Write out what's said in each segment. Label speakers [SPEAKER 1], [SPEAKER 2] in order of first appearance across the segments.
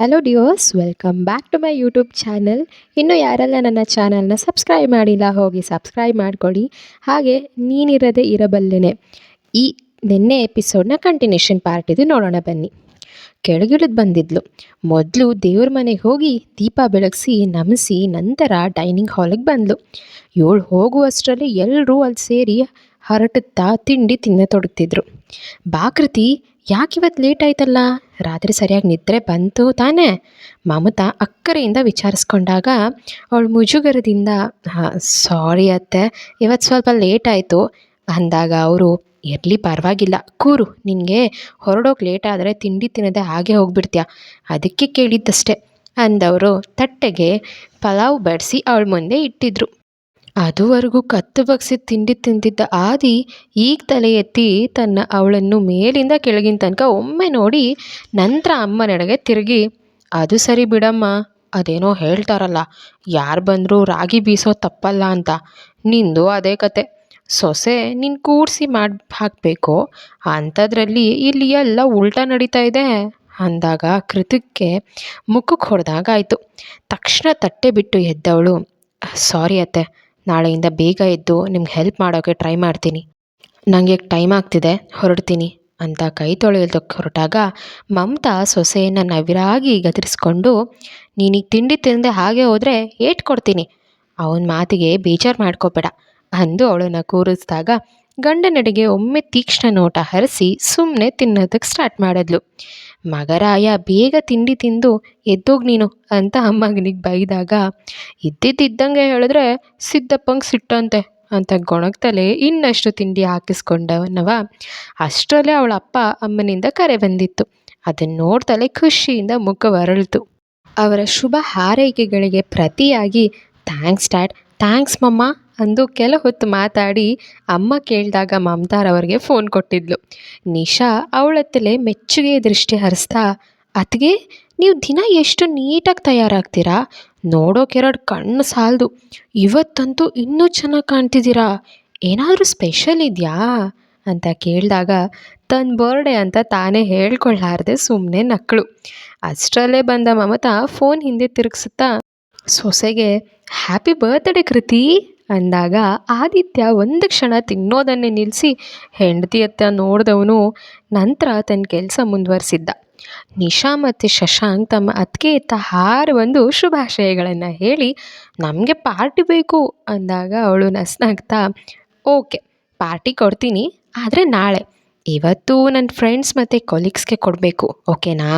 [SPEAKER 1] Hello ಡಿಯೋಸ್ welcome back to my YouTube channel ಇನ್ನು ಯಾರೆಲ್ಲ ನನ್ನ ಚಾನಲ್ನ ಸಬ್ಸ್ಕ್ರೈಬ್ ಮಾಡಿಲ್ಲ, ಹೋಗಿ ಸಬ್ಸ್ಕ್ರೈಬ್ ಮಾಡ್ಕೊಳ್ಳಿ. ಹಾಗೆ ನೀನಿರದೆ ಇರಬಲ್ಲೆನೆ. ಈ ನಿನ್ನೆ ಎಪಿಸೋಡ್ನ ಕಂಟಿನ್ಯೂಷನ್ ಪಾರ್ಟ್ ಇದು ನೋಡೋಣ ಬನ್ನಿ. ಕೆಳಗಿಳಿದು ಬಂದಿದ್ಲು. ಮೊದಲು ದೇವ್ರ ಮನೆಗೆ ಹೋಗಿ ದೀಪ ಬೆಳಗಿಸಿ, ನಮಿಸಿ, ನಂತರ ಡೈನಿಂಗ್ ಹಾಲಿಗೆ ಬಂದಳು ಏಳು ಹೋಗುವಷ್ಟರಲ್ಲಿ ಎಲ್ಲರೂ ಅಲ್ಲಿ ಸೇರಿ ಹರಟುತ್ತಾ ತಿಂಡಿ ತಿನ್ನತೊಡಗ್ತಿದ್ರು. ಬಾಕೃತಿ ಯಾಕೆ ಇವತ್ತು ಲೇಟ್ ಆಯ್ತಲ್ಲ? ರಾತ್ರಿ ಸರಿಯಾಗಿ ನಿದ್ರೆ ಬಂತು ತಾನೇ? ಮಮತಾ ಅಕ್ಕರೆಯಿಂದ ವಿಚಾರಿಸ್ಕೊಂಡಾಗ ಅವಳು ಮುಜುಗರದಿಂದ ಸಾರಿ ಅತ್ತೆ ಇವತ್ತು ಸ್ವಲ್ಪ ಲೇಟ್ ಆಯಿತು. ಅಂದಾಗ ಅವರು ಇರಲಿ ಪರವಾಗಿಲ್ಲ, ಕೂರು, ನಿನಗೆ ಹೊರಡೋಕೆ ಲೇಟ್ ಆದರೆ ತಿಂಡಿ ತಿನ್ನದೆ ಹಾಗೆ ಹೋಗ್ಬಿಡ್ತೀಯ? ಅದಕ್ಕೆ ಕೇಳಿದ್ದಷ್ಟೆ. ಅಂದವರು ತಟ್ಟೆಗೆ ಪಲಾವ್ ಬಡಿಸಿ ಅವಳ ಮುಂದೆ ಇಟ್ಟಿದ್ರು. ಅದುವರೆಗೂ ಕತ್ತು ಬಗ್ಸಿ ತಿಂಡಿ ತಿಂದಿದ್ದ ಆದಿ ಈಗ ತಲೆ ಎತ್ತಿ ತನ್ನ ಅವಳನ್ನು ಮೇಲಿಂದ ಕೆಳಗಿನ ತನಕ ಒಮ್ಮೆ ನೋಡಿ ನಂತರ ಅಮ್ಮನೆಡೆಗೆ ತಿರುಗಿ, ಅದು ಸರಿ ಬಿಡಮ್ಮ, ಅದೇನೋ ಹೇಳ್ತಾರಲ್ಲ, ಯಾರು ಬಂದರೂ ರಾಗಿ ಬೀಸೋ ತಪ್ಪಲ್ಲ ಅಂತ, ನಿಂದು ಅದೇ ಕತೆ. ಸೊಸೆ ನೀನು ಕೂಡಿಸಿ ಮಾಡಿ ಹಾಕಬೇಕು ಅಂಥದ್ರಲ್ಲಿ ಇಲ್ಲಿ ಎಲ್ಲ ಉಲ್ಟಾ ನಡೀತಾ ಇದೆ, ಅಂದಾಗ ಕೃತಕ್ಕೆ ಮುಖಕ್ಕೆ ಹೊಡೆದಾಗ ಆಯಿತು ತಕ್ಷಣ ತಟ್ಟೆ ಬಿಟ್ಟು ಎದ್ದವಳು, ಸಾರಿ ಅತ್ತೆ ನಾಳೆಯಿಂದ ಬೇಗ ಎದ್ದು ನಿಮ್ಗೆ ಹೆಲ್ಪ್ ಮಾಡೋಕ್ಕೆ ಟ್ರೈ ಮಾಡ್ತೀನಿ. ನನಗೆ ಟೈಮ್ ಆಗ್ತಿದೆ, ಹೊರಡ್ತೀನಿ ಅಂತ ಕೈ ತೊಳೆಯೋದಕ್ಕೆ ಹೊರಟಾಗ ಮಮತಾ ಸೊಸೆಯನ್ನು ನವಿರಾಗಿ ಗದರಿಸ್ಕೊಂಡು, ನೀನೀಗ ತಿಂಡಿ ತಿಂದೆ ಹಾಗೆ ಹೋದರೆ ಏಟ್ ಕೊಡ್ತೀನಿ. ಅವನ ಮಾತಿಗೆ ಬೇಜಾರು ಮಾಡ್ಕೋಬೇಡ ಅಂದು ಅವಳನ್ನು ಕೂರಿಸಿದಾಗ ಗಂಡನೆಡೆಗೆ ಒಮ್ಮೆ ತೀಕ್ಷ್ಣ ನೋಟ ಹರಿಸಿ ಸುಮ್ಮನೆ ತಿನ್ನೋದಕ್ಕೆ ಸ್ಟಾರ್ಟ್ ಮಾಡಿದ್ಲು. ಮಗರಾಯ ಬೇಗ ತಿಂಡಿ ತಿಂದು ಎದ್ದೋಗಿ ನೀನು ಅಂತ ಅಮ್ಮಗನಿಗೆ ಬೈದಾಗ ಇದ್ದಿದ್ದಂಗೆ ಹೇಳಿದ್ರೆ, ಸಿದ್ದಪ್ಪಂಗೆ ಸಿಟ್ಟಂತೆ ಅಂತ ಗೊಣಗ್ತಲೇ ಇನ್ನಷ್ಟು ತಿಂಡಿ ಹಾಕಿಸ್ಕೊಂಡವನವ. ಅಷ್ಟರಲ್ಲೇ ಅವಳ ಅಪ್ಪ ಅಮ್ಮನಿಂದ ಕರೆ ಬಂದಿತ್ತು. ಅದನ್ನು ನೋಡ್ತಲೇ ಖುಷಿಯಿಂದ ಮುಖ ಹೊರಳಿತು ಅವರ ಶುಭ ಹಾರೈಕೆಗಳಿಗೆ ಪ್ರತಿಯಾಗಿ, ಥ್ಯಾಂಕ್ಸ್, ಡ್ಯಾಡ್. ಥ್ಯಾಂಕ್ಸ್, ಮಮ್ಮ. ಅಂದು ಕೆಲ ಹೊತ್ತು ಮಾತಾಡಿ ಅಮ್ಮ ಕೇಳಿದಾಗ ಮಮತಾರವ್ರಿಗೆ ಫೋನ್ ಕೊಟ್ಟಿದ್ಲು. ನಿಶಾ ಅವಳತ್ತಲೇ ಮೆಚ್ಚುಗೆ ದೃಷ್ಟಿ ಹರಿಸ್ತಾ ಅತ್ಗೆ ನೀವು ದಿನ ಎಷ್ಟು ನೀಟಾಗಿ ತಯಾರಾಗ್ತೀರಾ? ನೋಡೋಕೆರಡು ಕಣ್ಣು ಸಾಲದು. ಇವತ್ತಂತೂ ಇನ್ನೂ ಚೆನ್ನಾಗಿ ಕಾಣ್ತಿದ್ದೀರಾ? ಏನಾದರೂ ಸ್ಪೆಷಲ್ ಇದೆಯಾ? ಅಂತ ಕೇಳಿದಾಗ ತನ್ನ ಬರ್ಡೇ ಅಂತ ತಾನೇ ಹೇಳ್ಕೊಳ್ಳಾರ್ದೆ ಸುಮ್ಮನೆ ನಕ್ಕಳು ಅಷ್ಟರಲ್ಲೇ ಬಂದ ಮಮತಾ ಫೋನ್ ಹಿಂದೆ ತಿರುಗಿಸುತ್ತಾ, ಸೊಸೆಗೆ ಹ್ಯಾಪಿ ಬರ್ತ್ಡೇ ಕೃತಿ! ಅಂದಾಗ ಆದಿತ್ಯ ಒಂದು ಕ್ಷಣ ತಿನ್ನೋದನ್ನೇ ನಿಲ್ಲಿಸಿ ಹೆಂಡತಿಯತ್ತ ನೋಡಿದವನು ನಂತರ ತನ್ನ ಕೆಲಸ ಮುಂದುವರಿಸಿದ್ದ. ನಿಶಾ ಮತ್ತು ಶಶಾಂಕ್ ತಮ್ಮ ಅತ್ತಿಗೆ ಎತ್ತ ಹಾರು ಬಂದು ಶುಭಾಶಯಗಳನ್ನು ಹೇಳಿ, ನಮಗೆ ಪಾರ್ಟಿ ಬೇಕು ಅಂದಾಗ ಅವಳು ನಸ್ನಾಗ್ತಾ, ಓಕೆ, ಪಾರ್ಟಿ ಕೊಡ್ತೀನಿ, ಆದರೆ ನಾಳೆ. ಇವತ್ತು ನನ್ನ ಫ್ರೆಂಡ್ಸ್ ಮತ್ತು ಕೊಲೀಗ್ಸ್ಗೆ ಕೊಡಬೇಕು, ಓಕೆನಾ?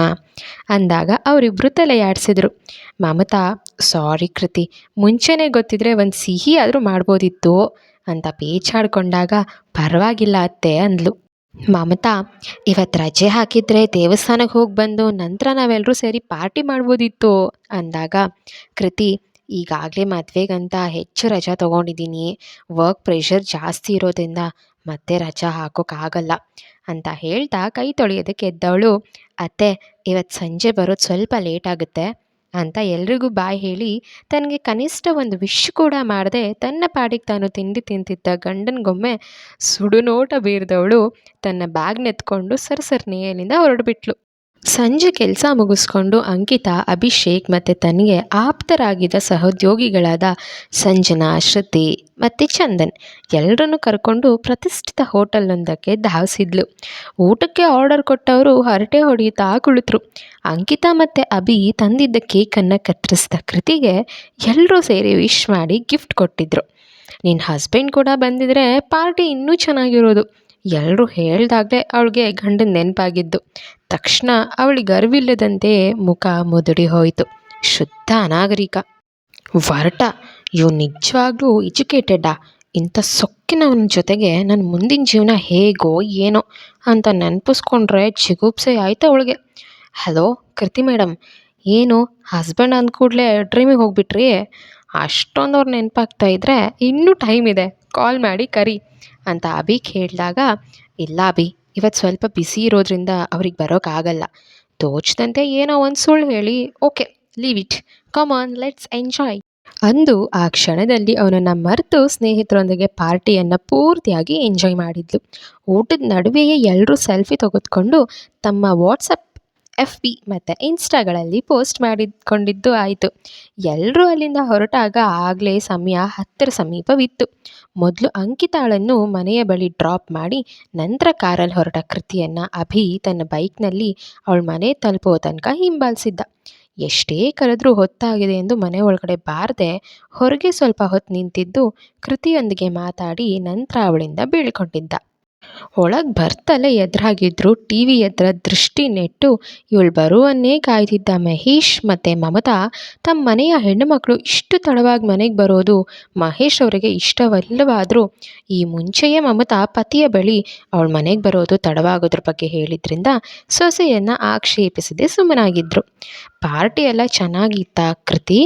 [SPEAKER 1] ಅಂದಾಗ ಅವರಿಬ್ಬರು ತಲೆಯಾಡಿಸಿದ್ರು. ಮಮತಾ ಸಾರಿ ಕೃತಿ, ಮುಂಚೆನೇ ಗೊತ್ತಿದ್ರೆ ಒಂದು ಸಿಹಿ ಆದರೂ ಮಾಡ್ಬೋದಿತ್ತು ಅಂತ ಪೇಚಾಡ್ಕೊಂಡಾಗ ಪರವಾಗಿಲ್ಲ ಅತ್ತೆ ಅಂದ್ಲು. ಮಮತಾ ಇವತ್ತು ರಜೆ ಹಾಕಿದ್ರೆ ದೇವಸ್ಥಾನಕ್ಕೆ ಹೋಗಿ ಬಂದು ನಂತರ ನಾವೆಲ್ಲರೂ ಸೇರಿ ಪಾರ್ಟಿ ಮಾಡ್ಬೋದಿತ್ತು ಅಂದಾಗ, ಕೃತಿ, ಈಗಾಗಲೇ ಮದುವೆಗಂತ ಹೆಚ್ಚು ರಜಾ ತೊಗೊಂಡಿದ್ದೀನಿ ವರ್ಕ್ ಪ್ರೆಷರ್ ಜಾಸ್ತಿ ಇರೋದ್ರಿಂದ ಮತ್ತೆ ರಜಾ ಹಾಕೋಕ್ಕಾಗಲ್ಲ ಅಂತ ಹೇಳ್ತಾ ಕೈ ತೊಳೆಯೋದಕ್ಕೆ ಎದ್ದವಳು. ಅತ್ತೆ ಇವತ್ತು ಸಂಜೆ ಬರೋದು ಸ್ವಲ್ಪ ಲೇಟ್ ಆಗುತ್ತೆ. ಅಂತ ಎಲ್ರಿಗೂ ಬಾಯ್ ಹೇಳಿ, ತನಗೆ ಕನಿಷ್ಠ ಒಂದು ವಿಶ್ ಕೂಡ ಮಾಡದೆ, ತನ್ನ ಪಾಡಿಗೆ ತಾನು ತಿಂಡಿ ತಿಂತಿದ್ದ ಗಂಡನಿಗೊಮ್ಮೆ ಸುಡುನೋಟ ಬೀರಿದವಳು ತನ್ನ ಬ್ಯಾಗ್ನೆತ್ಕೊಂಡು ಸರಸರನೆ ಅಲ್ಲಿಂದ ಹೊರಡ್ಬಿಟ್ಲು. ಸಂಜೆ ಕೆಲಸ ಮುಗಿಸ್ಕೊಂಡು ಅಂಕಿತಾ, ಅಭಿಷೇಕ್ ಮತ್ತು ತನಗೆ ಆಪ್ತರಾಗಿದ್ದ ಸಹೋದ್ಯೋಗಿಗಳಾದ ಸಂಜನಾ, ಶ್ರುತಿ ಮತ್ತು ಚಂದನ್ ಎಲ್ಲರನ್ನು ಕರ್ಕೊಂಡು ಪ್ರತಿಷ್ಠಿತ ಹೋಟೆಲೊಂದಕ್ಕೆ ಧಾವಿಸಿದ್ಲು. ಊಟಕ್ಕೆ ಆರ್ಡರ್ ಕೊಟ್ಟವರು ಹರಟೆ ಹೊಡೆಯುತ್ತಾ ಕುಳಿತರು. ಅಂಕಿತಾ ಮತ್ತು ಅಭಿ ತಂದಿದ್ದ ಕೇಕನ್ನು ಕತ್ತರಿಸಿದ ಕೃತಿಗೆ ಎಲ್ಲರೂ ಸೇರಿ ವಿಶ್ ಮಾಡಿ ಗಿಫ್ಟ್ ಕೊಟ್ಟಿದ್ದರು ನಿನ್ನ ಹಸ್ಬೆಂಡ್ ಕೂಡ ಬಂದಿದ್ರೆ ಪಾರ್ಟಿ ಇನ್ನೂ ಚೆನ್ನಾಗಿರೋದು. ಎಲ್ಲರೂ ಹೇಳ್ದಾಗಲೇ ಅವಳಿಗೆ ಗಂಡನ ನೆನಪಾಗಿದ್ದು. ತಕ್ಷಣ ಅವಳಿಗೆ ಅರಿವಿಲ್ಲದಂತೆ ಮುಖ ಮುದುಡಿ ಹೋಯಿತು. ಶುದ್ಧ ಅನಾಗರಿಕ. ವರಟ ಇವು ನಿಜವಾಗ್ಲೂ ಎಜುಕೇಟೆಡ್ಡಾ? ಇಂಥ ಸೊಕ್ಕಿನವನ ಜೊತೆಗೆ ನನ್ನ ಮುಂದಿನ ಜೀವನ ಹೇಗೋ ಏನೋ ಅಂತ ನೆನಪಿಸ್ಕೊಂಡ್ರೆ ಚಿಗುಪ್ಸೆ ಆಯ್ತು ಅವಳಿಗೆ. ಹಲೋ ಕೃತಿ ಮೇಡಮ್ ಏನು ಹಸ್ಬೆಂಡ್ ಅಂದ ಕೂಡಲೇ ಡ್ರೀಮಿಗೆ ಹೋಗ್ಬಿಟ್ರಿ? ಅಷ್ಟೊಂದು ಅವ್ರು ನೆನಪಾಗ್ತಾ ಇದ್ದರೆ ಇನ್ನೂ ಟೈಮ್ ಇದೆ. ಕಾಲ್ ಮಾಡಿ ಕರಿ ಅಂತ ಅಭಿ ಕೇಳಿದಾಗ, ಇಲ್ಲ ಅಭಿ ಇವತ್ತು ಸ್ವಲ್ಪ ಬಿಸಿ ಇರೋದ್ರಿಂದ ಅವ್ರಿಗೆ ಬರೋಕ್ಕಾಗಲ್ಲ ತೋಚದಂತೆ ಏನೋ ಒಂದು ಸುಳ್ಳು ಹೇಳಿ, okay leave it come on let's enjoy ಅಂದು ಆ ಕ್ಷಣದಲ್ಲಿ ಅವನನ್ನು ಮರೆತು ಸ್ನೇಹಿತರೊಂದಿಗೆ ಪಾರ್ಟಿಯನ್ನು ಪೂರ್ತಿಯಾಗಿ ಎಂಜಾಯ್ ಮಾಡಿದ್ಲು. ಊಟದ ನಡುವೆಯೇ ಎಲ್ಲರೂ ಸೆಲ್ಫಿ ತೆಗೆದುಕೊಂಡು ತಮ್ಮ ವಾಟ್ಸಪ್ ಎಫ್ ಬಿ ಮತ್ತು ಇನ್ಸ್ಟಾಗಳಲ್ಲಿ ಪೋಸ್ಟ್ ಮಾಡಿಕೊಂಡಿದ್ದು ಆಯಿತು. ಎಲ್ಲರೂ ಅಲ್ಲಿಂದ ಹೊರಟಾಗ ಆಗಲೇ ಸಮಯ ಹತ್ತರ ಸಮೀಪವಿತ್ತು. ಮೊದಲು ಅಂಕಿತಾಳನ್ನು ಮನೆಯ ಬಳಿ ಡ್ರಾಪ್ ಮಾಡಿ ನಂತರ ಕಾರಲ್ಲಿ ಹೊರಟ ಕೃತಿಯನ್ನು ಅಭಿ ತನ್ನ ಬೈಕ್ನಲ್ಲಿ ಅವಳ ಮನೆ ತಲುಪೋ ತನಕ ಹಿಂಬಾಲಿಸಿದ್ದ. ಎಷ್ಟೇ ಕರೆದ್ರೂ ಹೊತ್ತಾಗಿದೆ ಎಂದು ಮನೆ ಒಳಗಡೆ ಬಾರದೆ ಹೊರಗೆ ಸ್ವಲ್ಪ ಹೊತ್ತು ನಿಂತಿದ್ದು ಕೃತಿಯೊಂದಿಗೆ ಮಾತಾಡಿ ನಂತರ ಅವಳಿಂದ ಬೀಳ್ಕೊಂಡಿದ್ದ. ಒಳಗೆ ಬರ್ತಲೇ ಎದುರಾಗಿದ್ರು ಟಿ ವಿ ಎದುರ ದೃಷ್ಟಿ ನೆಟ್ಟು ಇವಳು ಬರುವನ್ನೇ ಕಾಯ್ತಿದ್ದ ಮಹೇಶ್ ಮತ್ತು ಮಮತಾ ತಮ್ಮ ಮನೆಯ ಹೆಣ್ಣುಮಕ್ಕಳು ಇಷ್ಟು ತಡವಾಗಿ ಮನೆಗೆ ಬರೋದು ಮಹೇಶ್ ಅವರಿಗೆ ಇಷ್ಟವಲ್ಲವಾದರೂ ಈ ಮುಂಚೆಯೇ ಮಮತಾ ಪತಿಯ ಬಳಿ ಅವಳ ಮನೆಗೆ ಬರೋದು ತಡವಾಗೋದ್ರ ಬಗ್ಗೆ ಹೇಳಿದ್ರಿಂದ ಸೊಸೆಯನ್ನು ಆಕ್ಷೇಪಿಸದೆ ಸುಮ್ಮನಾಗಿದ್ದರು ಪಾರ್ಟಿ ಎಲ್ಲ ಚೆನ್ನಾಗಿತ್ತ ಕೃತಿ?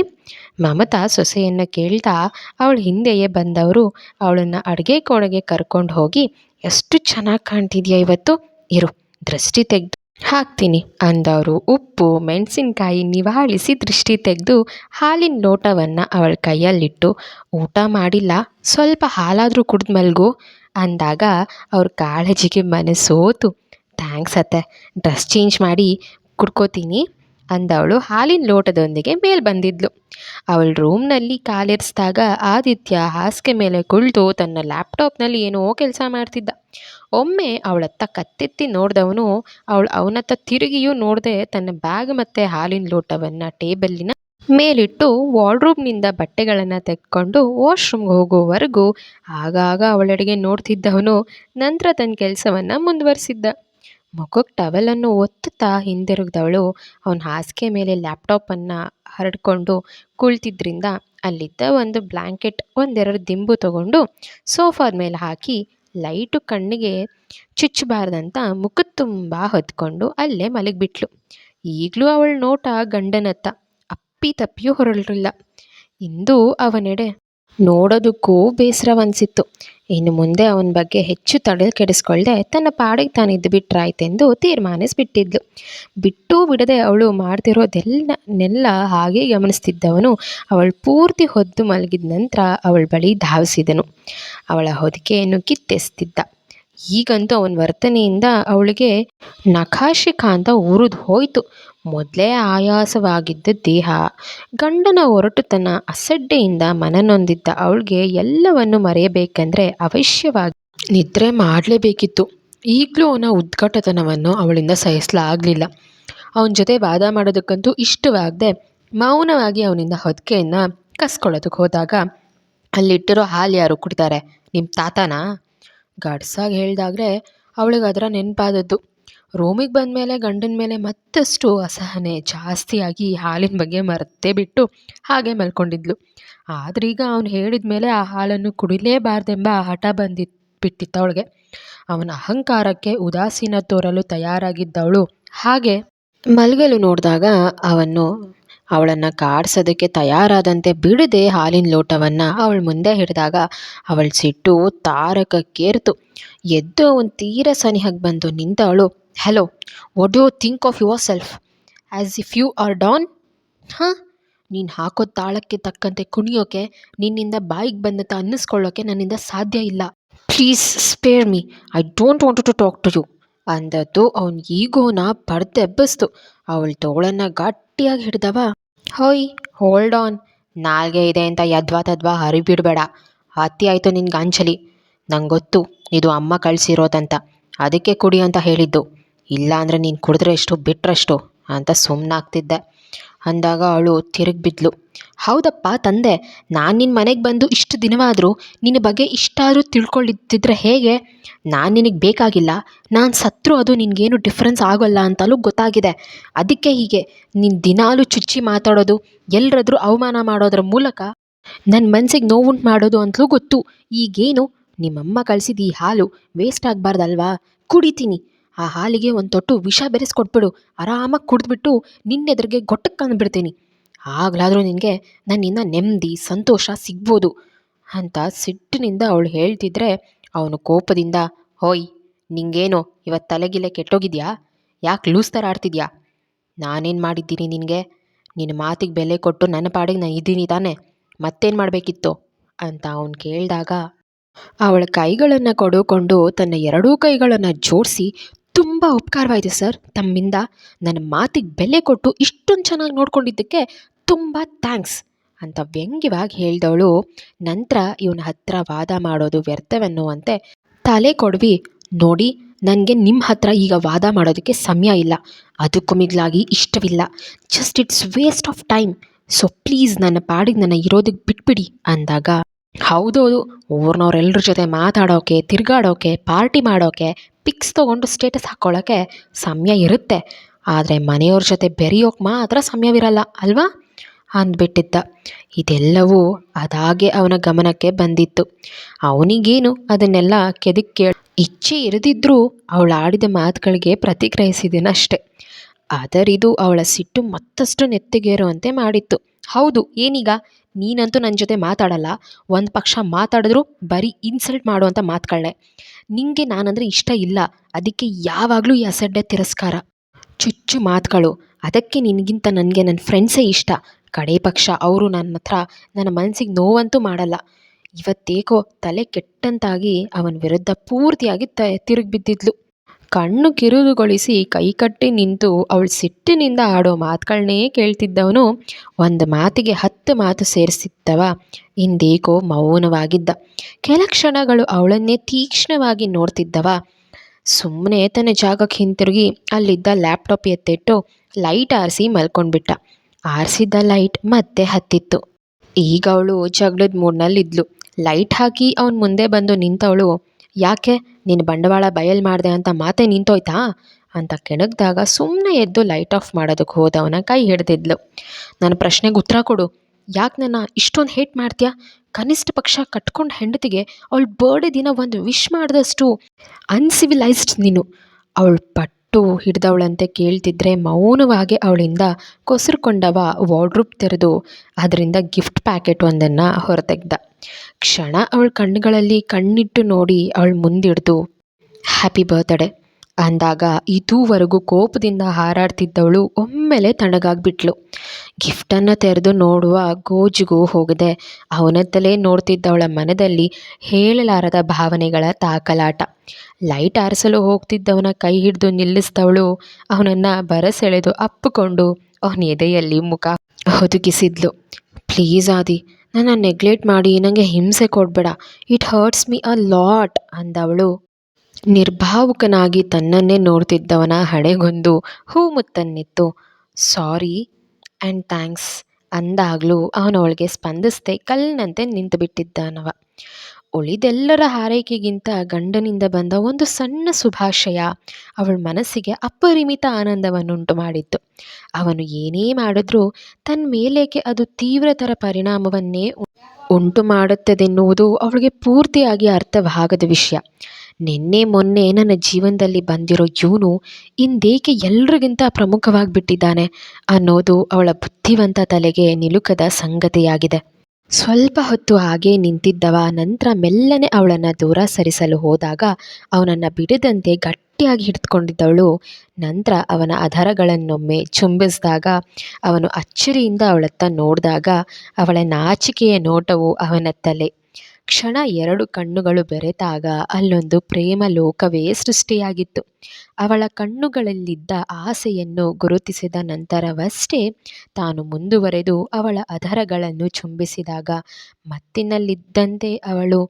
[SPEAKER 1] ಮಮತಾ ಸೊಸೆಯನ್ನು ಕೇಳ್ತಾ ಅವಳ ಹಿಂದೆಯೇ ಬಂದವರು ಅವಳನ್ನು ಅಡುಗೆ ಕೋಣೆಗೆ ಕರ್ಕೊಂಡು ಹೋಗಿ ಎಷ್ಟು ಚೆನ್ನಾಗಿ ಕಾಣ್ತಿದ್ಯಾ ಇವತ್ತು? ಇರು, ದೃಷ್ಟಿ ತೆಗೆದು. ಹಾಕ್ತೀನಿ, ಅಂದವರು ಉಪ್ಪು, ಮೆಣಸಿನ್ಕಾಯಿ ನಿವಾಳಿಸಿ ದೃಷ್ಟಿ ತೆಗೆದು ಹಾಲಿನ ಲೋಟವನ್ನು ಅವಳ ಕೈಯಲ್ಲಿಟ್ಟು, ಊಟ ಮಾಡಿಲ್ಲ, ಸ್ವಲ್ಪ ಹಾಲಾದರೂ ಕುಡಿದ ಮಲ್ಗು, ಅಂದಾಗ ಅವ್ರ ಕಾಳಜಿಗೆ ಮನಸ್ಸೋತು. ಥ್ಯಾಂಕ್ಸ್ ಅತ್ತೆ, ಡ್ರೆಸ್ ಚೇಂಜ್ ಮಾಡಿ ಕುಡ್ಕೋತೀನಿ. ಅಂದವಳು ಹಾಲಿನ ಲೋಟದೊಂದಿಗೆ ಮೇಲ್ ಬಂದಿದ್ಲು. ಅವಳ ರೂಮ್ನಲ್ಲಿ ಕಾಲಿರಿಸಿದಾಗ ಆದಿತ್ಯ ಹಾಸಿಗೆ ಮೇಲೆ ಕುಳಿತು ತನ್ನ ಲ್ಯಾಪ್ಟಾಪ್ನಲ್ಲಿ ಏನೋ ಕೆಲಸ ಮಾಡ್ತಿದ್ದ. ಒಮ್ಮೆ ಅವಳತ್ತ ಕತ್ತೆತ್ತಿ ನೋಡಿದವನು ಅವಳು ಅವನತ್ತ ತಿರುಗಿಯೂ ನೋಡದೆ ತನ್ನ ಬ್ಯಾಗ್ ಮತ್ತು ಹಾಲಿನ ಲೋಟವನ್ನು ಟೇಬಲ್ಲಿನ ಮೇಲಿಟ್ಟು ವಾರ್ಡ್ರೂಬ್ನಿಂದ ಬಟ್ಟೆಗಳನ್ನು ತೆಕ್ಕೊಂಡು ವಾಶ್ರೂಮ್ಗೆ ಹೋಗುವವರೆಗೂ ಆಗಾಗ ಅವಳೆಡೆಗೆ ನೋಡ್ತಿದ್ದವನು. ನಂತರ ತನ್ನ ಕೆಲಸವನ್ನು ಮುಂದುವರಿಸಿದ್ದ. ಮುಖಕ್ಕೆ ಟವೆಲನ್ನು ಒತ್ತುತ್ತಾ ಹಿಂದಿರುಗಿದವಳು. ಅವನ ಹಾಸಿಗೆ ಮೇಲೆ ಲ್ಯಾಪ್ಟಾಪನ್ನು ಹರಡಿಕೊಂಡು ಕುಳಿತಿದ್ದರಿಂದ ಅಲ್ಲಿದ್ದ ಒಂದು ಬ್ಲ್ಯಾಂಕೆಟ್ ಒಂದೆರಡು ದಿಂಬು ತಗೊಂಡು ಸೋಫಾದ ಮೇಲೆ ಹಾಕಿ ಲೈಟು ಕಣ್ಣಿಗೆ ಚುಚ್ಚಬಾರ್ದಂತ ಮುಖ ತುಂಬ ಹೊತ್ಕೊಂಡು ಅಲ್ಲೇ ಮಲಗಿಬಿಟ್ಲು. ಈಗಲೂ ಅವಳ ನೋಟ ಗಂಡನತ್ತ, ಅಪ್ಪಿ ತಪ್ಪಿಯೂ ಹೊರಳಿರಲಿಲ್ಲ ಇಂದು ಅವನೆಡೆ ನೋಡೋದಕ್ಕೂ ಬೇಸರವನ್ಸಿತ್ತು. ಇನ್ನು ಮುಂದೆ ಅವನ ಬಗ್ಗೆ ಹೆಚ್ಚು ತಡೆ ಕೆಡಿಸ್ಕೊಳ್ಳದೆ ತನ್ನ ಪಾಡಿಗೆ ತಾನಿದ್ದು ಬಿಟ್ರಾಯ್ತೆಂದು ತೀರ್ಮಾನಿಸಿಬಿಟ್ಟಿದ್ಲು. ಬಿಟ್ಟು ಬಿಡದೆ ಅವಳು ಮಾಡ್ತಿರೋದೆಲ್ಲನೆಲ್ಲ ಹಾಗೆ ಗಮನಿಸ್ತಿದ್ದವನು ಅವಳು ಪೂರ್ತಿ ಹೊದ್ದು ಮಲಗಿದ ನಂತರ ಅವಳ ಬಳಿ ಧಾವಿಸಿದನು. ಅವಳ ಹೊದಿಕೆಯನ್ನು ಕಿತ್ತೆಸ್ತಿದ್ದ. ಈಗಂತೂ ಅವನ ವರ್ತನೆಯಿಂದ ಅವಳಿಗೆ ನಖಾಶಿಕಾಂತ ಉರಿದು ಹೋಯಿತು. ಮೊದಲೇ ಆಯಾಸವಾಗಿದ್ದ ದೇಹ, ಗಂಡನ ಒರಟುತನ, ಅಸಡ್ಡೆಯಿಂದ ಮನನೊಂದಿದ್ದ ಅವಳಿಗೆ ಎಲ್ಲವನ್ನು ಮರೆಯಬೇಕೆಂದರೆ ಅವಶ್ಯವಾಗಿ ನಿದ್ರೆ ಮಾಡಲೇಬೇಕಿತ್ತು. ಈಗಲೂ ಅವನ ಉದ್ಘಾಟತನವನ್ನು ಅವಳಿಂದ ಸಹಿಸಲಾಗಲಿಲ್ಲ. ಅವನ ಜೊತೆ ವಾದ ಮಾಡೋದಕ್ಕಂತೂ ಇಷ್ಟವಾಗದೆ ಮೌನವಾಗಿ ಅವನಿಂದ ಹೊದಿಕೆಯನ್ನು ಕಸ್ಕೊಳ್ಳೋದಕ್ಕೆ ಹೋದಾಗ, ಅಲ್ಲಿಟ್ಟಿರೋ ಹಾಲು ಯಾರು ಕುಡ್ತಾರೆ? ನಿಮ್ಮ ತಾತನಾ? ಗಡ್ಸಾಗಿ ಹೇಳಿದಾಗಲೇ ಅವಳಿಗೆ ಅದರ ನೆನಪಾದದ್ದು. ರೂಮಿಗೆ ಬಂದಮೇಲೆ ಗಂಡನ ಮೇಲೆ ಮತ್ತಷ್ಟು ಅಸಹನೆ ಜಾಸ್ತಿಯಾಗಿ ಹಾಲಿನ ಬಗ್ಗೆ ಮರೆತೇ ಬಿಟ್ಟು ಹಾಗೆ ಮಲ್ಕೊಂಡಿದ್ಲು. ಆದ್ರೀಗ ಅವನು ಹೇಳಿದ ಮೇಲೆ ಆ ಹಾಲನ್ನು ಕುಡಿಲೇಬಾರ್ದೆಂಬ ಹಠ ಬಂದಿತ್ತು ಬಿಟ್ಟಿತ್ತು ಅವಳಿಗೆ. ಅವನ ಅಹಂಕಾರಕ್ಕೆ ಉದಾಸೀನ ತೋರಲು ತಯಾರಾಗಿದ್ದವಳು. ಹಾಗೆ ಮಲಗಲು ನೋಡಿದಾಗ ಅವನು ಅವಳನ್ನು ಕಾಡ್ಸೋದಕ್ಕೆ ತಯಾರಾದಂತೆ ಬಿಡದೆ ಹಾಲಿನ ಲೋಟವನ್ನು ಅವಳ ಮುಂದೆ ಹಿಡಿದಾಗ ಅವಳ ಸಿಟ್ಟು ತಾರಕಕ್ಕೇರ್ತು. ಎದ್ದು ಅವನು ತೀರ ಸನಿಹಕ್ಕೆ ಬಂದು ನಿಂತವಳು. Hello what you think of yourself as if you are don ಹಾಂ ನೀನು ಹಾಕೋ ತಾಳಕ್ಕೆ ತಕ್ಕಂತೆ ಕುಣಿಯೋಕೆ, ನಿನ್ನಿಂದ ಬಾಯಿಗೆ ಬಂದಂತ ಅನ್ನಿಸ್ಕೊಳ್ಳೋಕೆ ನನ್ನಿಂದ ಸಾಧ್ಯ ಇಲ್ಲ. Please spare me I don't want to talk to you ಅಂದದ್ದು ಅವನ ಈಗೋನ ಪಡೆದೆಬ್ಬಿಸ್ತು. ಅವಳ ತೋಳನ್ನು ಗಟ್ಟಿಯಾಗಿ ಹಿಡ್ದವ. ಹೋಯ್ ಹೋಲ್ಡ್ ಆನ್ ನಾಲ್ಗೆ ಇದೆ ಅಂತ ಯದ್ವಾ ತದ್ವಾ ಹರಿಬಿಡಬೇಡ ಅತಿ ಆಯಿತು ನಿನ್ನ ಗಾಂಚಲಿ ನಂಗೆ ಗೊತ್ತು ಇದು ಅಮ್ಮ ಕಳಿಸಿರೋದಂತ. ಅದಕ್ಕೆ ಕುಡಿ ಅಂತ ಹೇಳಿದ್ದು. ಇಲ್ಲ ಅಂದರೆ ನೀನು ಕುಡಿದ್ರೆ ಎಷ್ಟು ಬಿಟ್ರಷ್ಟು ಅಂತ ಸುಮ್ಮನಾಗ್ತಿದ್ದೆ ಅಂದಾಗ ಅವಳು ತಿರುಗಿ ಬಿದ್ದಳು ಹೌದಪ್ಪ ತಂದೆ, ನಾನು ನಿನ್ನ ಮನೆಗೆ ಬಂದು ಇಷ್ಟು ದಿನವಾದರೂ ನಿನ್ನ ಬಗ್ಗೆ ಇಷ್ಟಾದರೂ ತಿಳ್ಕೊಳ್ಳಿದ್ದಿದ್ರೆ ಹೇಗೆ? ನಾನು ನಿನಗೆ ಬೇಕಾಗಿಲ್ಲ. ನಾನು ಸತ್ತರೂ ಅದು ನಿನಗೇನು ಡಿಫ್ರೆನ್ಸ್ ಆಗೋಲ್ಲ ಅಂತಲೂ ಗೊತ್ತಾಗಿದೆ. ಅದಕ್ಕೆ ಹೀಗೆ ನೀನು ದಿನಾಲೂ ಚುಚ್ಚಿ ಮಾತಾಡೋದು ಎಲ್ಲರದ್ರೂ ಅವಮಾನ ಮಾಡೋದ್ರ ಮೂಲಕ ನನ್ನ ಮನಸ್ಸಿಗೆ ನೋವುಂಟು ಮಾಡೋದು ಅಂತಲೂ ಗೊತ್ತು. ಈಗೇನು ನಿಮ್ಮಮ್ಮ ಕಳಿಸಿದ ಈ ಹಾಲು ವೇಸ್ಟ್ ಆಗಬಾರ್ದಲ್ವಾ? ಕುಡಿತೀನಿ. ಆ ಹಾಲಿಗೆ ಒಂದು ತೊಟ್ಟು ವಿಷ ಬೆರೆಸ್ಕೊಟ್ಬಿಡು. ಆರಾಮಾಗಿ ಕುಡಿದ್ಬಿಟ್ಟು ನಿನ್ನೆದ್ರಿಗೆ ಗೊಟ್ಟಕ್ಕೆ ಕಂಡುಬಿಡ್ತೀನಿ ಆಗ್ಲಾದರೂ ನಿನಗೆ ನನ್ನಿಂದ ನೆಮ್ಮದಿ ಸಂತೋಷ ಸಿಗ್ಬೋದು ಅಂತ ಸಿಟ್ಟಿನಿಂದ ಅವಳು ಹೇಳ್ತಿದ್ರೆ ಅವನು ಕೋಪದಿಂದ, ಹೋಯ್, ನಿಂಗೇನೋ ಇವತ್ತು ತಲೆಗಿಲೆ ಕೆಟ್ಟೋಗಿದ್ಯಾ? ಯಾಕೆ ಲೂಸ್ ಥರ ಆಡ್ತಿದ್ಯಾ? ನಾನೇನು ಮಾಡಿದ್ದೀನಿ ನಿನಗೆ? ನಿನ್ನ ಮಾತಿಗೆ ಬೆಲೆ ಕೊಟ್ಟು ನನ್ನ ಪಾಡಿಗೆ ನಾನು ಇದ್ದೀನಿ ತಾನೆ. ಮತ್ತೇನು ಮಾಡಬೇಕಿತ್ತು? ಅಂತ ಅವನು ಕೇಳಿದಾಗ ಅವಳ ಕೈಗಳನ್ನು ಕೊಡುಕೊಂಡು ತನ್ನ ಎರಡೂ ಕೈಗಳನ್ನು ಜೋಡಿಸಿ ತುಂಬ ಉಪಕಾರವಾಯಿತು ಸರ್. ತಮ್ಮಿಂದ ನನ್ನ ಮಾತಿಗೆ ಬೆಲೆ ಕೊಟ್ಟು ಇಷ್ಟೊಂದು ಚೆನ್ನಾಗಿ ನೋಡ್ಕೊಂಡಿದ್ದಕ್ಕೆ ತುಂಬ ಥ್ಯಾಂಕ್ಸ್ ಅಂತ ವ್ಯಂಗ್ಯವಾಗಿ ಹೇಳಿದವಳು. ನಂತರ ಇವನ ಹತ್ರ ವಾದ ಮಾಡೋದು ವ್ಯರ್ಥವೆನ್ನುವಂತೆ ತಲೆ ಕೊಡ್ವಿ. ನೋಡಿ, ನನಗೆ ನಿಮ್ಮ ಹತ್ರ ಈಗ ವಾದ ಮಾಡೋದಕ್ಕೆ ಸಮಯ ಇಲ್ಲ. ಅದಕ್ಕೂ ಮಿಗಿಲಾಗಿ ಇಷ್ಟವಿಲ್ಲ. Just it's waste of time. So please ನನ್ನ ಪಾಡಿಗೆ ನನ್ನ ಇರೋದಕ್ಕೆ ಬಿಟ್ಬಿಡಿ ಅಂದಾಗ. ಹೌದೌದು ಊರ್ನವ್ರೆಲ್ಲರ ಜೊತೆ ಮಾತಾಡೋಕೆ, ತಿರುಗಾಡೋಕೆ, ಪಾರ್ಟಿ ಮಾಡೋಕೆ ಪಿಕ್ಸ್ ತೊಗೊಂಡು ಸ್ಟೇಟಸ್ ಹಾಕ್ಕೊಳ್ಳೋಕ್ಕೆ ಸಮಯ ಇರುತ್ತೆ. ಆದರೆ ಮನೆಯವ್ರ ಜೊತೆ ಬೆರೆಯೋಕೆ ಮಾತ್ರ ಸಮಯವಿರಲ್ಲ, ಅಲ್ವಾ? ಅಂದ್ಬಿಟ್ಟಿದ್ದ. ಇದೆಲ್ಲವೂ ಅದಾಗೆ ಅವನ ಗಮನಕ್ಕೆ ಬಂದಿತ್ತು. ಅವನಿಗೇನು ಅದನ್ನೆಲ್ಲ ಕೆದಕ್ ಕೇಳಿ ಇಚ್ಛೆ ಇರದಿದ್ದರೂ ಅವಳು ಆಡಿದ ಮಾತುಗಳಿಗೆ ಪ್ರತಿಕ್ರಿಯಿಸಿದನಷ್ಟೆ. ಆದರಿದು ಅವಳ ಸಿಟ್ಟು ಮತ್ತಷ್ಟು ನೆತ್ತಿಗೇರುವಂತೆ ಮಾಡಿತ್ತು. ಹೌದು, ಏನೀಗ? ನೀನಂತೂ ನನ್ನ ಜೊತೆ ಮಾತಾಡಲ್ಲ. ಒಂದು ಪಕ್ಷ ಮಾತಾಡಿದ್ರು ಬರೀ ಇನ್ಸಲ್ಟ್ ಮಾಡುವಂಥ ಮಾತುಗಳನ್ನೇ ನಿಂಗೆ ನಾನಂದರೆ ಇಷ್ಟ ಇಲ್ಲ. ಅದಕ್ಕೆ ಯಾವಾಗಲೂ ಈ ಅಸಡ್ಡೆ ತಿರಸ್ಕಾರ. ಚುಚ್ಚು ಮಾತುಗಳು. ಅದಕ್ಕೆ ನಿನಗಿಂತ ನನಗೆ ನನ್ನ ಫ್ರೆಂಡ್ಸೇ ಇಷ್ಟ. ಕಡೇ ಪಕ್ಷ ಅವರು ನನ್ನ ಹತ್ರ ನನ್ನ ಮನಸ್ಸಿಗೆ ನೋವಂತೂ ಮಾಡಲ್ಲ. ಇವತ್ತೇಕೋ ತಲೆ ಕೆಟ್ಟಂತಾಗಿ ಅವನ ವಿರುದ್ಧ ಪೂರ್ತಿಯಾಗಿ ತಿರುಗಿ ಬಿದ್ದಿದ್ಲು ಕಣ್ಣು ಕಿರುದುಗೊಳಿಸಿ ಕೈಕಟ್ಟಿ ನಿಂತು ಅವಳು ಸಿಟ್ಟಿನಿಂದ ಆಡೋ ಮಾತುಗಳನ್ನೇ ಕೇಳ್ತಿದ್ದವನು ಒಂದು ಮಾತಿಗೆ ಹತ್ತು ಮಾತು ಸೇರಿಸಿದ್ದವ. ಇಂದೇಕೋ ಮೌನವಾಗಿದ್ದ. ಕೆಲ ಕ್ಷಣಗಳು ಅವಳನ್ನೇ ತೀಕ್ಷ್ಣವಾಗಿ ನೋಡ್ತಿದ್ದವ. ಸುಮ್ಮನೆ ತನ್ನ ಜಾಗಕ್ಕೆ ಹಿಂತಿರುಗಿ ಅಲ್ಲಿದ್ದ ಲ್ಯಾಪ್ಟಾಪ್ ಎತ್ತಿಟ್ಟು ಲೈಟ್ ಆರಿಸಿ ಮಲ್ಕೊಂಡ್ಬಿಟ್ಟ. ಆರಿಸಿದ್ದ ಲೈಟ್ ಮತ್ತೆ ಹತ್ತಿತ್ತು. ಈಗ ಅವಳು ಜಗಳದ ಮೂಡ್ನಲ್ಲಿದ್ಲು ಲೈಟ್ ಹಾಕಿ ಅವನ ಮುಂದೆ ಬಂದು ನಿಂತವಳು ಯಾಕೆ ನಿನ್ನ ಬಂಡವಾಳ ಬಯಲು ಮಾಡಿದೆ ಅಂತ ಮಾತೆ ನಿಂತೋಯ್ತಾ? ಅಂತ ಕೆಣಗ್ದಾಗ ಸುಮ್ಮನೆ ಎದ್ದು ಲೈಟ್ ಆಫ್ ಮಾಡೋದಕ್ಕೆ ಹೋದವನ ಕೈ ಹಿಡ್ದಿದ್ಲು. ನನ್ನ ಪ್ರಶ್ನೆಗೆ ಉತ್ತರ ಕೊಡು. ಯಾಕೆ ನನ್ನ ಇಷ್ಟೊಂದು ಹೇಟ್ ಮಾಡ್ತೀಯಾ? ಕನಿಷ್ಠ ಪಕ್ಷ ಕಟ್ಕೊಂಡು ಹೆಂಡತಿಗೆ ಅವಳ ಬರ್ಡೇ ದಿನ ಒಂದು ವಿಶ್ ಮಾಡಿದಷ್ಟು ಅನ್ಸಿವಿಲೈಸ್ಡ್ ನೀನು. ಅವಳು ಪಟ್ಟು ಹಿಡ್ದವಳಂತೆ ಕೇಳ್ತಿದ್ರೆ ಮೌನವಾಗಿ ಅವಳಿಂದ ಕೊಸರುಕೊಂಡವ ವಾರ್ಡ್ರೂಪ್ ತೆರೆದು ಅದರಿಂದ ಗಿಫ್ಟ್ ಪ್ಯಾಕೆಟ್ ಒಂದನ್ನು ಹೊರತೆಗ್ದ. ಕ್ಷಣ ಅವಳ ಕಣ್ಣುಗಳಲ್ಲಿ ಕಣ್ಣಿಟ್ಟು ನೋಡಿ ಅವಳು ಮುಂದಿಡ್ದು ಹ್ಯಾಪಿ ಬರ್ತ್ಡೇ ಅಂದಾಗ ಇದುವರೆಗೂ ಕೋಪದಿಂದ ಹಾರಾಡ್ತಿದ್ದವಳು ಒಮ್ಮೆಲೆ ತಣ್ಣಗಾಗ್ಬಿಟ್ಲು. ಗಿಫ್ಟನ್ನು ತೆರೆದು ನೋಡುವ ಗೋಜಿಗೂ ಹೋಗದೆ. ಅವನತ್ತಲೇ ನೋಡ್ತಿದ್ದವಳ ಮನದಲ್ಲಿ ಹೇಳಲಾರದ ಭಾವನೆಗಳ ತಾಕಲಾಟ. ಲೈಟ್ ಆರಿಸಲು ಹೋಗ್ತಿದ್ದವನ ಕೈ ಹಿಡಿದು ನಿಲ್ಲಿಸಿದವಳು ಅವನನ್ನು ಬರಸೆಳೆದು ಅಪ್ಪಿಕೊಂಡು ಅವನ ಎದೆಯಲ್ಲಿ ಮುಖ ಹೊದುಕಿಸಿದ್ಲು ಪ್ಲೀಸ್ ಆದಿ ನನ್ನ ನೆಗ್ಲೆಕ್ಟ್ ಮಾಡಿ ನನಗೆ ಹಿಂಸೆ ಕೊಡಬೇಡ. It hurts me a lot ಅಂದವಳು. ನಿರ್ಭಾವುಕನಾಗಿ ತನ್ನನ್ನೇ ನೋಡ್ತಿದ್ದವನ ಹಡೆಗೊಂದು ಹೂ ಮುತ್ತನ್ನಿತ್ತು ಸಾರಿ ಆ್ಯಂಡ್ ಥ್ಯಾಂಕ್ಸ್ ಅಂದಾಗಲೂ ಅವನವಳಿಗೆ ಸ್ಪಂದಿಸದೆ ಕಲ್ಲಿನಂತೆ ನಿಂತು ಬಿಟ್ಟಿದ್ದಾನವ ಉಳಿದೆಲ್ಲರ ಹಾರೈಕೆಗಿಂತ ಗಂಡನಿಂದ ಬಂದ ಒಂದು ಸಣ್ಣ ಶುಭಾಶಯ ಅವಳ ಮನಸ್ಸಿಗೆ ಅಪರಿಮಿತ ಆನಂದವನ್ನುಂಟು ಮಾಡಿತ್ತು. ಅವನು ಏನೇ ಮಾಡಿದ್ರೂ ತನ್ನ ಮೇಲೇಕೆ ಅದು ತೀವ್ರತರ ಪರಿಣಾಮವನ್ನೇ ಉಂಟು ಮಾಡುತ್ತದೆನ್ನುವುದು ಅವಳಿಗೆ ಪೂರ್ತಿಯಾಗಿ ಅರ್ಥವಾಗದ ವಿಷಯ. ನಿನ್ನೆ ಮೊನ್ನೆ ನನ್ನ ಜೀವನದಲ್ಲಿ ಬಂದಿರೋ ಇವನು ಇಂದೇಕೆ ಎಲ್ರಿಗಿಂತ ಪ್ರಮುಖವಾಗಿ ಬಿಟ್ಟಿದ್ದಾನೆ ಅನ್ನೋದು ಅವಳ ಬುದ್ಧಿವಂತ ತಲೆಗೆ ನಿಲುಕದ ಸಂಗತಿಯಾಗಿದೆ. ಸ್ವಲ್ಪ ಹೊತ್ತು ಹಾಗೆ ನಿಂತಿದ್ದವ. ನಂತರ ಮೆಲ್ಲನೆ ಅವಳನ್ನು ದೂರ ಸರಿಸಲು ಹೋದಾಗ ಅವನನ್ನು ಬಿಡದಂತೆ ಗಟ್ಟಿಯಾಗಿ ಹಿಡಿದುಕೊಂಡಿದ್ದವಳು. ನಂತರ ಅವನ ಅಧರಗಳನ್ನೊಮ್ಮೆ ಚುಂಬಿಸಿದಾಗ, ಅವನು ಅಚ್ಚರಿಯಿಂದ ಅವಳತ್ತ ನೋಡಿದಾಗ, ಅವಳ ನಾಚಿಕೆಯ ನೋಟವು ಅವನ ತಲೆ. ಕ್ಷಣ ಎರಡು ಕಣ್ಣುಗಳು ಬೆರೆತಾಗ ಅಲ್ಲೊಂದು ಪ್ರೇಮ ಲೋಕವೇ ಸೃಷ್ಟಿಯಾಗಿತ್ತು. ಅವಳ ಕಣ್ಣುಗಳಲ್ಲಿದ್ದ ಆಸೆಯನ್ನು ಗುರುತಿಸಿದ ನಂತರವಷ್ಟೇ ತಾನು ಮುಂದುವರೆದು ಅವಳ ಅಧರಗಳನ್ನು ಚುಂಬಿಸಿದಾಗ, ಮತ್ತಿನಲ್ಲಿದ್ದಂತೆ ಅವಳು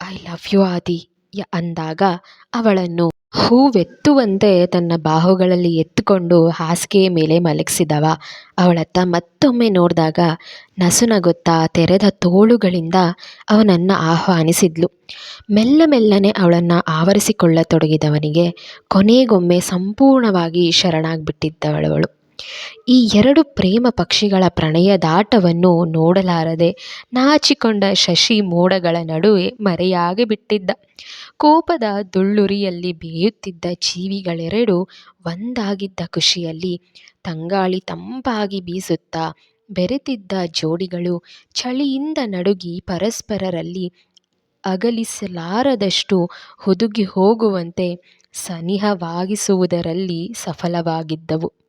[SPEAKER 1] ಐ ಲವ್ ಯು ಆದಿ, ಯ ಅಂದಾಗ ಅವಳನ್ನು ಹೂವೆತ್ತುವಂತೆ ತನ್ನ ಬಾಹುಗಳಲ್ಲಿ ಎತ್ತುಕೊಂಡು ಹಾಸಿಗೆಯ ಮೇಲೆ ಮಲಗಿಸಿದವ. ಅವಳತ್ತ ಮತ್ತೊಮ್ಮೆ ನೋಡಿದಾಗ ನಸುನಗುತ್ತಾ ತೆರೆದ ತೋಳುಗಳಿಂದ ಅವನನ್ನು ಆಹ್ವಾನಿಸಿದ್ಲು. ಮೆಲ್ಲ ಮೆಲ್ಲನೆ ಅವಳನ್ನು ಆವರಿಸಿಕೊಳ್ಳತೊಡಗಿದವನಿಗೆ ಕೊನೆಗೊಮ್ಮೆ ಸಂಪೂರ್ಣವಾಗಿ ಶರಣಾಗ್ಬಿಟ್ಟಿದ್ದವಳವಳು. ಈ ಎರಡು ಪ್ರೇಮ ಪಕ್ಷಿಗಳ ಪ್ರಣಯದಾಟವನ್ನು ನೋಡಲಾರದೆ ನಾಚಿಕೊಂಡ ಶಶಿ ಮೋಡಗಳ ನಡುವೆ ಮರೆಯಾಗಿ ಬಿಟ್ಟಿದ್ದ. ಕೋಪದ ದುಳ್ಳುರಿಯಲ್ಲಿ ಬೇಯುತ್ತಿದ್ದ ಜೀವಿಗಳೆರಡು ಒಂದಾಗಿದ್ದ ಖುಷಿಯಲ್ಲಿ ತಂಗಾಳಿ ತಂಪಾಗಿ ಬೀಸುತ್ತಾ ಬೆರೆತಿದ್ದ ಜೋಡಿಗಳು ಚಳಿಯಿಂದ ನಡುಗಿ ಪರಸ್ಪರರಲ್ಲಿ ಅಗಲಿಸಲಾರದಷ್ಟು ಹುದುಗಿ ಹೋಗುವಂತೆ ಸನಿಹವಾಗಿಸುವುದರಲ್ಲಿ ಸಫಲವಾಗಿದ್ದವು.